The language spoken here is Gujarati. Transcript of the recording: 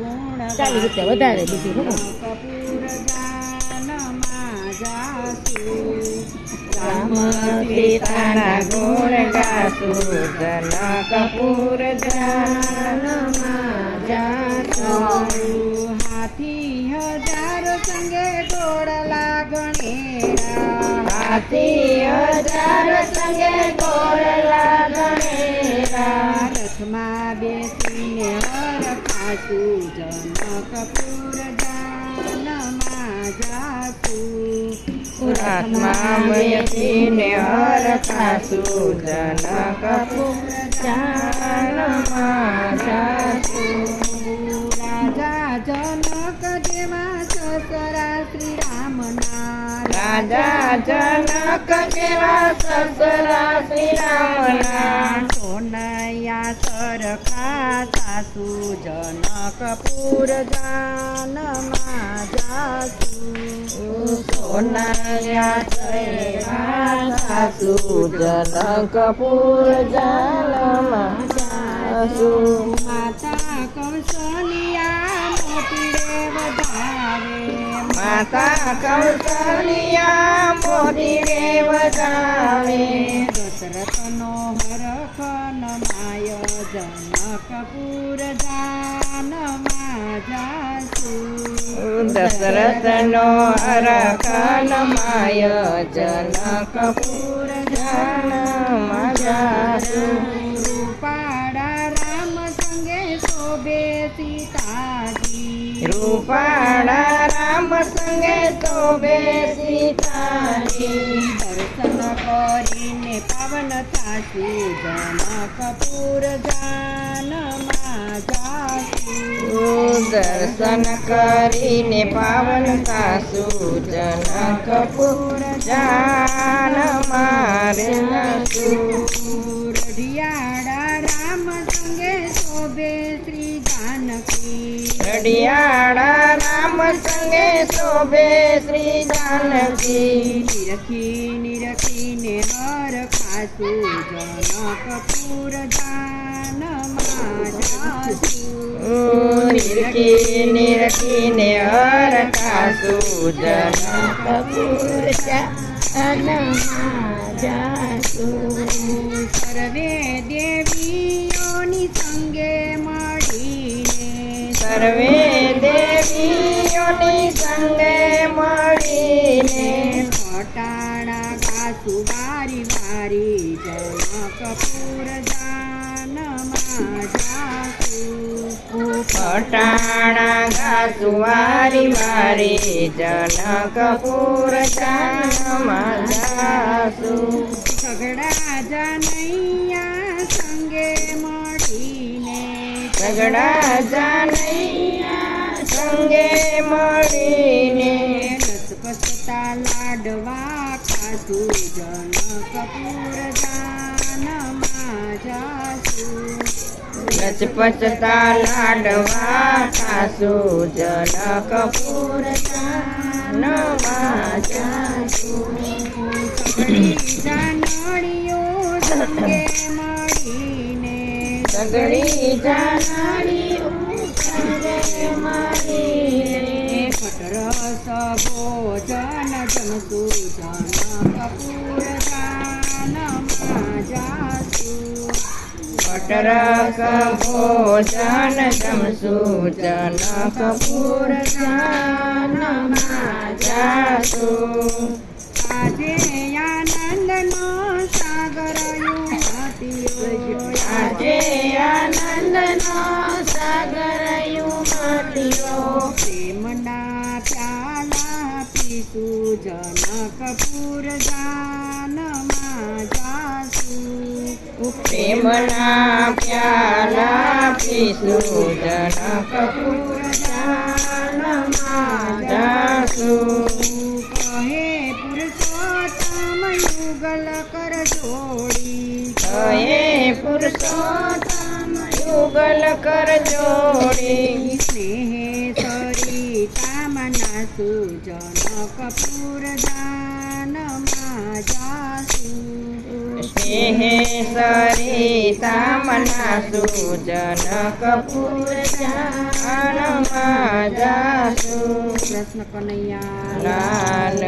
ગુણ ચાલી રીતે વધારે દીધી હું. સીતાના ગુણ ગાસુ કપૂર હાથી હજારો સંગે ગોળ ગણેરા હાથી હજાર સંગે હર ખાસુ જન કપૂર જાનમાં રથમાં બેસીને હર ખાસુ જન કપૂર જાનમાં જાસુ રાજા જનક રાજા જનક જેવા સસરા શ્રી રામના સોનૈયા સરખા સાસુ જનકપુર જાનમાં જાસુ. સોનાયા સરખા સાસુ જનકપુર જાનમાં જાસુ. માતા કૌશલિયા મોટી રે વધાવે દશરથનો હરખ નમાય જનક પુર જાનમાં જાસુ દશરથનો હરખન માય જનક પૂર જાનમાં જાસુ રૂપાળા રામ સંગે શોભે સીતાજી. રૂપાળા રામ સંગે શોભે સીતાજી દર્શન કરીને પાવન થાસુ જનક પુર જાનમાં જાસુ. દર્શન કરીને પાવન સાસુ જનક પૂર જાન મારે રડિયાળા રામ સંગે શોભે શ્રી જાનકી નિરખી નિરખીને હર ખાસુ જનક પુર જાનમાં જાસુ નિરખી નિરખીને હર કાસુ જનક પૂર જાનમાં જાસુ સર્વે દેવીઓની સંગે મળીને સર્વે દેવીઓની સંગે મળીને. ફટાણા કાસુ વારી વારી જય કપૂર જાનમાં જાસુ પટાણા ઘાસુ વારી વારી જનક પૂર જાનમાં જાસુ ઝઘડા જાનૈયા સગડા જાનૈયા સંગે મળીને લસપસતા લાડવા ખાસુ જનક પુર જાનમાં જાસુ રચપચતા લાડવા ખાસુ જનક પૂર જાનમાં જાસુ જાનડીઓ સંગે મળીને સગડી જાનડીઓ સંગે મળીને ખટરસ ભોજન જમસુ જન કપૂર જાનમાં જાસુ પટરક ભોજન પૂર જાનમાં જાસુ આજે આનંદનો આનંદનો સાગર યુમતીઓ પ્રેમના પ્યાલા પીસુ જનક પુર જાનમાં જાસુ પ્રેમના પ્યાલા પીસુ જનક પૂર જાનમાં જાસુ કહે પુરુષોત્તમ યુગલ કર જોડી. કહે પુરુષોત્તમ યુગલ કર જોડી સ્નેહે સરિતા મનાસુ જનક પુર જાનમાં જાસુ સ્નેહે સરિતા મનાસુ જનક પૂર જાન જાસુ કૃષ્ણ કનૈયા લાલ